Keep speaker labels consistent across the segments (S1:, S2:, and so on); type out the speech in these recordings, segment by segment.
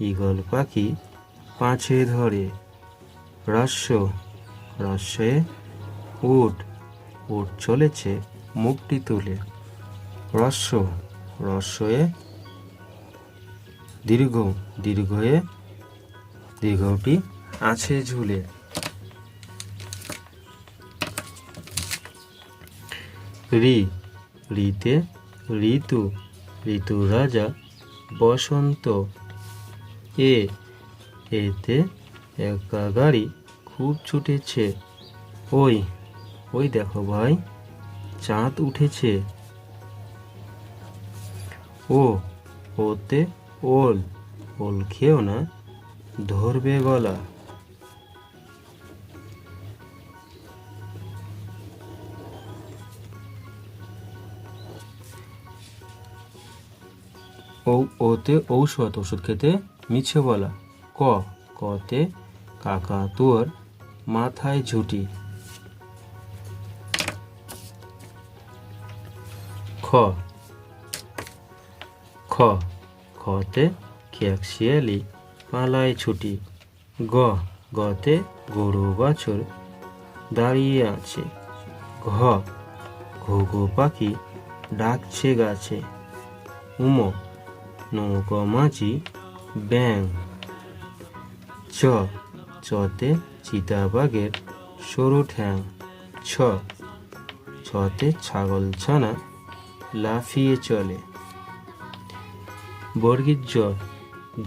S1: Eagle পাখি পাঁচে ধরে। রস্য রস্যে উট উট চলেছে মুখটি তুলে। রস্য রস্যয়ে দীর্ঘ, দীর্ঘয়ে দীর্ঘটি আছে ঝুলে। ঋ ঋতে ঋতু ঋতু রাজা বসন্ত এ এতে একা গাড়ি খুব ছুটেছে। ওই ওই দেখো ভাই, চাঁদ উঠেছে। ও, ওতে ওল ওল খেও না, ধরবে গলা। ও, ওতে ঔষধ ওষুধ খেতে মিছে বলা। ক, কতে কাকা তোর মাথায় ঝুটি। খ খ খতে খেক শিয়ালি পালায় ছুটি। গ, গতে গরু বাছুর দাঁড়িয়ে আছে। ঘ, ঘুঘু পাখি ডাকছে গাছে। উম, নৌকো মাঝি ব্যাং। চ, চতে চিতাবাঘের সরু ঠ্যাং। ছ, ছতে ছাগল ছানা লাফিয়ে চলে। বর্গীর জ,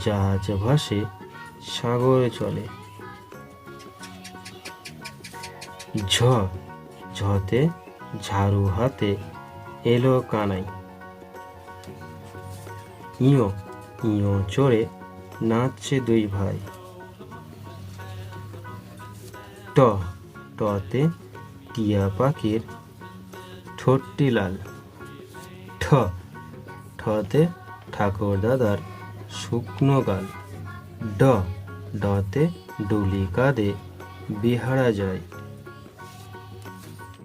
S1: জাহাজ ভাসে সাগরে চলে। ঝ, ঝতে ঝাড়ু হাতে এলো কানাই। ইয়ো ইয়ো নাচছে দুই ভাই। ট, টতে টিয়া পাখির ঠোঁটটি লাল। ঠ, ঠতে ঠাকুর দাদার শুকনো গাল। ড, ডতে ডুলি কাঁদে বিহারা যায়।